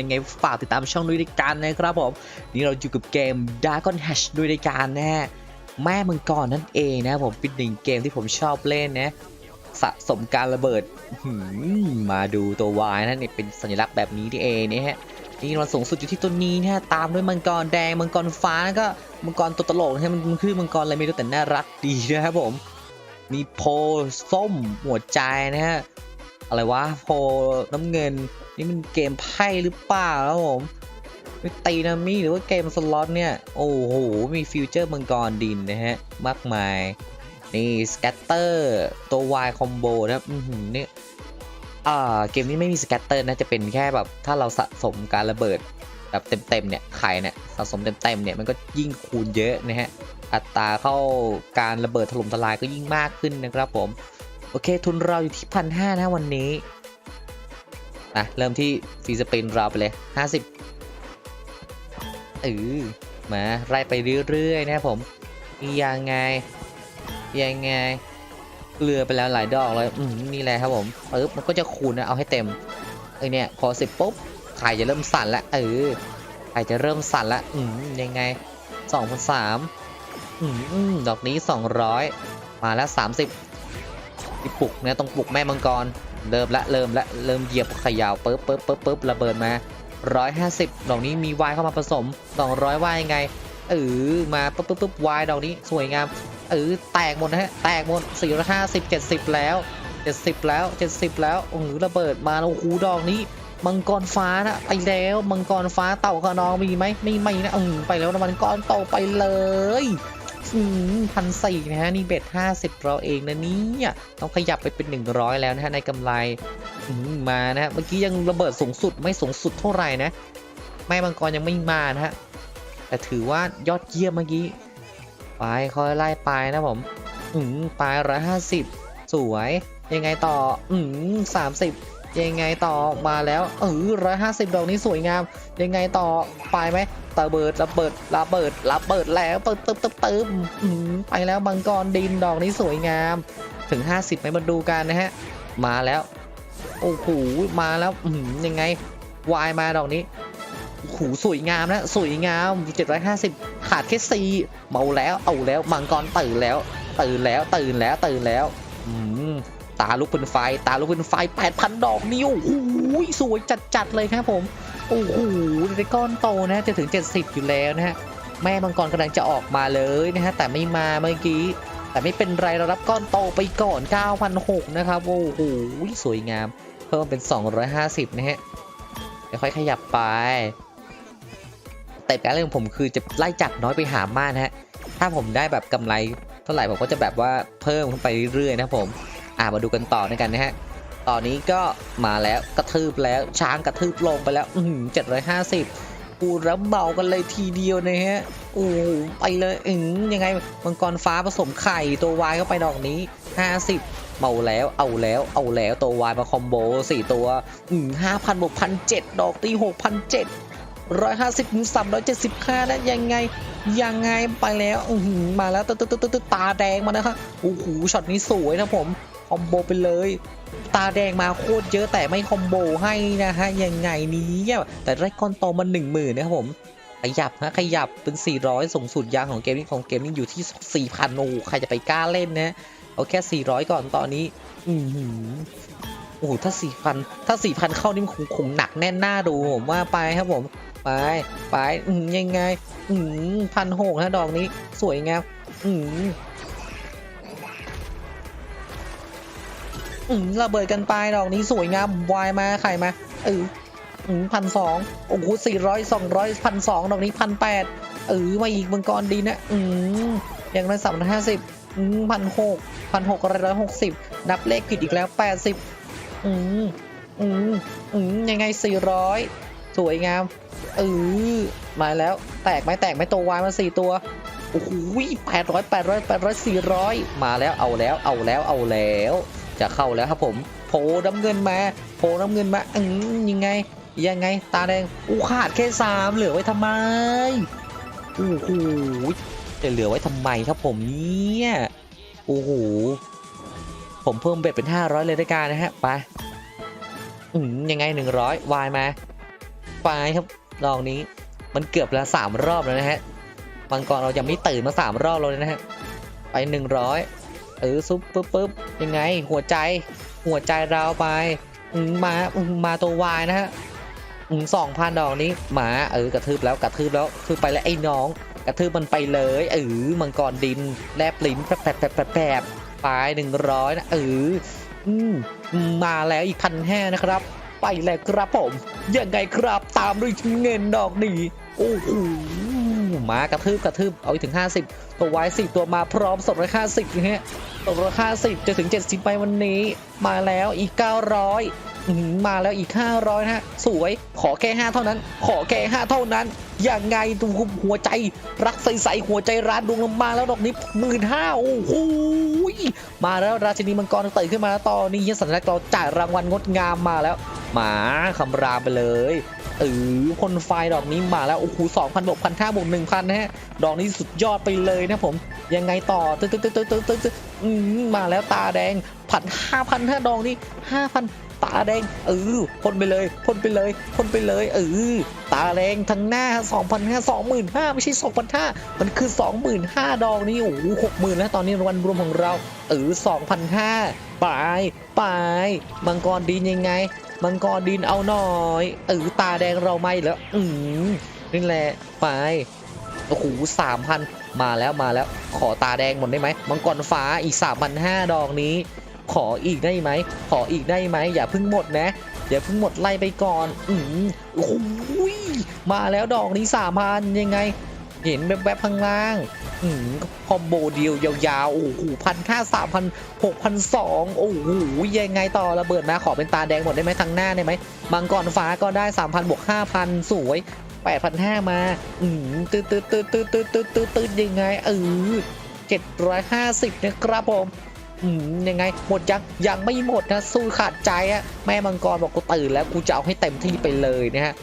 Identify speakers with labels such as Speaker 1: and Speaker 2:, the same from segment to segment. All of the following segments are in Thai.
Speaker 1: ยังไงฝากติดตามช่องด้วยในการนะครับผมนี่เราอยู่กับเกม Dragon Hatch ด้วยในการนะฮะแม่มังกรนั่นเองนะผมเป็นหนึ่งเกมที่ผมชอบเล่นนะสะสมการระเบิดมาดูตัววายนะนี่เป็นสัญลักษณ์แบบนี้ที่เองนะฮะนี่มันสูงสุดอยู่ที่ตัวนี้นะฮะตามด้วยมังกรแดงมังกรฟ้าแล้วก็มังกรตัวตลกนะฮะมันมันคือมังกรอะไรไม่รู้แต่น่ารักดีนะครับผมมีโพส้มหัวใจนะฮะอะไรวะโพน้ำเงิน นี่มันเกมไพ่หรือเปล่าครับผมไม่ตีนามี่หรือว่าเกมสล็อตเนี่ย โอ้โห มีฟิวเจอร์มังกรดินนะฮะ มากมาย นี่สแกตเตอร์ตัว Y คอมโบนะครับเนี่ยอ่าเกมนี้ไม่มีสแกตเตอร์นะจะเป็นแค่แบบถ้าเราสะสมการระเบิดแบบเต็มๆเนี่ยไข่เนี่ยสะสมเต็มๆเนี่ยมันก็ยิ่งคูณเยอะนะฮะ อัตราเข้าการระเบิดถล่มทลายก็ยิ่งมากขึ้นนะครับผม โอเคทุนเราอยู่ที่พันห้านะวันนี้่ะเริ่มที่ฟรีสปินเราไปเลย 50เออมาไล่ไปเรื่อยๆนะผมยังไง ยังไงเกลือไปแล้วหลายดอกเลยอืมนี่แหละครับผมปึ๊บมันก็จะคูณนะเอาให้เต็มเออเนี่ยพอสร็จปุ๊บไข่จะเริ่มสั่นละเออไข่จะเริ่มสั่นละอืมยังไงสองพันสามอืมอืมดอกนี้200มาแล้ว30ที่ปลุกเนี่ยต้องปลุกแม่มังกร เริ่มละเริ่มละเริ่มเหยียบเขย่าปึ๊บปึ๊บปึ๊บปึ๊บระเบิดมา 150 ดอกนี้มีวายเข้ามาผสม 200วายยังไงเออมาปึ๊บปึ๊บปึ๊บวายดอกนี้สวยงามเออแตกหมดนะฮะแตกหมด450 70 แล้ว 70 แล้ว 70 แล้วโอ้โหระเบิดมาโอ้โหดอกนี้มังกรฟ้านะไปแล้วมังกรฟ้าเต่าขนองมีไหมไม่ไม่นะอืมไปแล้วนะมังกรโตไปเลย พันสี่นะฮะ นี่เบ็ดห้าสิบเราเองนะเนี่ยต้องขยับไปเป็น100แล้วนะฮะ ในกำไรมานะฮะ เมื่อกี้ยังระเบิดสูงสุดไม่สูงสุดเท่าไหร่นะแม่มังกรยังไม่มานะฮะ แต่ถือว่ายอดเยี่ยมเมื่อกี้ไปค่อยไล่ไปนะผมอืมไปร้อยห้าสิบสวยยังไงต่ออืมสามสิบ ยังไงต่อมาแล้วเออร้อยห้าสิบดอกนี้สวยงาม ยังไงต่อไปไหมตะเบิดระเบิดระเบิดระเบิดแล้วตึ๊บตึ๊บตึ๊บตึ๊บอืมไปแล้วมังกรดินดอกนี้สวยงามถึง 50ไหมมาดูกันนะฮะ มาแล้ว โอ้โหมาแล้วยังไงวายมาดอกนี้โอ้โหสวยงามนะสวยงาม 750 ขาดแค่สี่เมาแล้วเอาแล้วมังกรตื่นแล้ว ตื่นแล้วตื่นแล้วตื่นแล้วอืม ตาลุกเป็นไฟ ตาลุกเป็นไฟ 8,000 ดอกนิ้วโอ้โหสวยจัดๆเลยครับผม โอ้โหในก้อนโตนะจะถึง 70 อยู่แล้วนะฮะ แม่มังกรกำลังจะออกมาเลยนะฮะ แต่ไม่มาเมื่อกี้ แต่ไม่เป็นไรเรารับก้อนโตไปก่อน 9,600 นะครับ โอ้โหสวยงาม เพิ่มเป็น 250 นะฮะเดี๋ยวค่อยขยับไป แต่การเล่นของผมคือจะไล่จัดน้อยไปหามากนะฮะ ถ้าผมได้แบบกำไรเท่าไหร่ผมก็จะแบบว่าเพิ่มขึ้นไปเรื่อยๆนะผม อ่ามาดูกันต่อด้วยกันนะฮะตอนนี้ก็มาแล้วกระทืบแล้วช้างกระทืบลงไปแล้วอืมเจ็ดร้อยห้าสิบปูรับเบากันเลยทีเดียวนะฮะโอ้ไปเลยอืมยังไงมังกรฟ้าผสมไข่ตัววายเข้าไปดอกนี้ห้าสิบเมาแล้วเอาแล้วเอาแล้วตัววายมาคอมโบสี่ตัวอืมห้าพันบวกพันเจ็ดดอกตีหกพันเจ็ดร้อยห้าสิบถึงสามร้อยเจ็ดสิบค่านะยังไงยังไงไปแล้วอือหือมาแล้วตึ๊ดตึ๊ดตึ๊ดตึ๊ดตาแดงมานะคะโอ้โหช็อตนี้สวยนะผม คอมโบไปเลย ตาแดงมาโคตรเยอะแต่ไม่คอมโบให้นะฮะยังไงนี้เนี่ยแต่ได้ก้อนโตมาหนึ่งหมื่นนะครับผมขยับฮะขยับเป็น 400สูงสุดยางของเกมนี้ของเกมนี้อยู่ที่ 4,000โอ้โหใครจะไปกล้าเล่นนะเอาแค่ 400 ก่อนตอนนี้ อือหือโอ้โหถ้า 4,000 ถ้า 4,000 เข้านี่มันคงคงหนักแน่นหน้าดูผมว่าไปครับผมไปไปยังไง อืมพันหกฮะดอกนี้สวยงามอืม อืมระเบิดกันไปดอกนี้สวยงามวายมาไข่มาเอออืมพันสองโอ้โหสี่ร้อยสองร้อยพันสองดอกนี้พันแปดเออมาอีกมังกรดีนะอืมอย่างนั้นสามร้อยห้าสิบอืมพันหกพันหกร้อยหกสิบนับเลขผิดอีกแล้วแปดสิบอืมอืมอืมยังไงสี่ร้อยสวยงามเออมาแล้วแตกไหมแตกไหมตัววายมาสี่ตัวโอ้โหแปดร้อยแปดร้อยแปดร้อยสี่ร้อยมาแล้วเอาแล้วเอาแล้วเอาแล้ว จะเข้าแล้วครับผมโผล่น้ำเงินมาโผล่น้ำเงินมาอืยังไง ยังไง ตาแดงอู้ขาดแค่สามเหลือไว้ทำไมโอ้โหจะเหลือไว้ทำไมครับผมเนี่ยโอ้โหผมเพิ่มเบ็ดเป็นห้าร้อยเลยด้วยกันนะฮะไปอืมยังไงหนึ่งร้อยวายมาไปครับดอกนี้ มันเกือบละสามรอบแล้วนะฮะมังกรเรายังไม่ตื่นมาสามรอบเลยนะฮะไปหนึ่งร้อย เออซุปปึ๊บปึ๊บยังไง หัวใจ หัวใจเราไปมามาตัววายนะฮะสองพันดอกนี้หมาเออกระทืบแล้วกระทืบแล้วคือไปแล้วไอ้น้อง กระทืบมันไปเลยเออมังกรดินแลบลิ้นแปบแปบแปบแปบแปบไปหนึ่งร้อยนะเออมมาแล้วอีกพันห้านะครับ ไปแล้วครับผมยังไงครับตามด้วยเงินดอกนี้โอ้โห มากระทืบกระทืบเอาไปถึง 50 ตัวไว้สิตัวมาพร้อมสดราคาสิบนะฮะสดราคาสิบจะถึง 70ไปวันนี้ มาแล้วอีก 900อื้อหือมาแล้วอีก 500นะฮะสวยขอแค่5เท่านั้น ขอแค่5เท่านั้นอยังไงดูหัวใจรักใสๆหัวใจร้านดวงลงมาแล้วดอกนี้หมื่นห้าโอ้โหมาแล้วราชินีมังกรตื่นขึ้นมาแล้วตอนนี้สัญลักษณ์เราจ่ายรางวัลงดงามมาแล้ว หมาคำรามไปเลย เออพ่นไฟดอกนี้มาแล้วโอ้โหสองพันบวกพันห้าบวกหนึ่งพันนะฮะ ดอกนี้สุดยอดไปเลยนะผม ยังไงต่อตึ๊ดตึ๊ดตึ๊ดตึ๊ดตึ๊ดอืมมาแล้วตาแดงพันห้าพันห้าดอกนี้ห้าพันตาแดงเออพ่นไปเลยพ่นไปเลยพ่นไปเลยเออตาแดงทั้งหน้าสองพันห้าสองหมื่นห้าไม่ใช่สองพันห้ามันคือสองหมื่นห้าดอกนี้โอ้โหหกหมื่นแล้วตอนนี้รางวัลรวมของเราเออสองพันห้าไปไปมังกรดินยังไง มังกรดินเอาหน่อยเออตาแดงเราไม่แล้วอืมนี่แหละไปโอ้โหสามพันมาแล้วมาแล้วขอตาแดงหมดได้ไหมมังกรฟ้าอีกสามพันห้าดอกนี้ ขออีกได้ไหมขออีกได้ไหมอย่าเพิ่งหมดนะอย่าเพิ่งหมดไล่ไปก่อน อืมโอ้โหมาแล้วดอกนี้สามพันยังไง เห็นแบบแบบๆข้างล่าง คอมโบเดียวยาวๆ โอ้โหพันห้าสามพันหกพันสองโอ้โหยังไงต่อระเบิดมาขอเป็นตาแดงหมดได้ไหมทางหน้าได้ไหมมังกรฟ้าก็ได้สามพันบวกห้าพันสวยแปดพันห้ามา อืมตืดตืดตืดตืดตืดตืดตืดตืดยังไงเออเจ็ดร้อยห้าสิบนะครับผมอืมยังไงหมดยังยังไม่หมดนะสู้ขาดใจอะแม่มังกรบอกกูตื่นแล้วกูจะเอาให้เต็มที่ไปเลยนะฮะ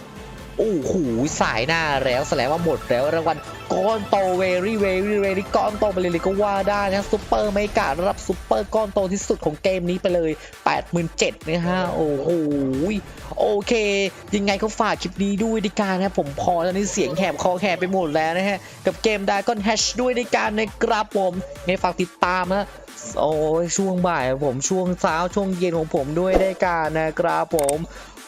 Speaker 1: โอ้โหสายหน้าแล้วแสดงว่าหมดแล้วรางวัลก้อนโตเวรี่เวรี่เวรี่ก้อนโตไปเลยก็ว่าได้นะซุปเปอร์ไม่กาดรับซุปเปอร์ก้อนโตที่สุดของเกมนี้ไปเลย 87,000นะฮะโอ้โหโอเค ยังไงก็ฝากคลิปนี้ด้วยในการนะผมพอแล้วนี่เสียงแหบคอแหบไปหมดแล้วนะฮะ กับเกมดาก้อนแฮชด้วยในการนะครับผมไงฝากติดตามนะโอ้ช่วงบ่ายผมช่วงเช้าช่วงเย็นของผมด้วยได้การนะครับผม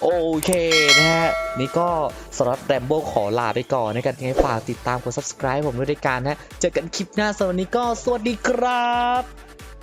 Speaker 1: โอเคนะฮะ นี่ก็สำหรับแรมโบ้ขอลาไปก่อนนะครับยังไงฝากติดตามกด subscribe ผมด้วยด้วยกันนะ เจอกันคลิปหน้าสำหรับวันนี้ก็สวัสดีครับ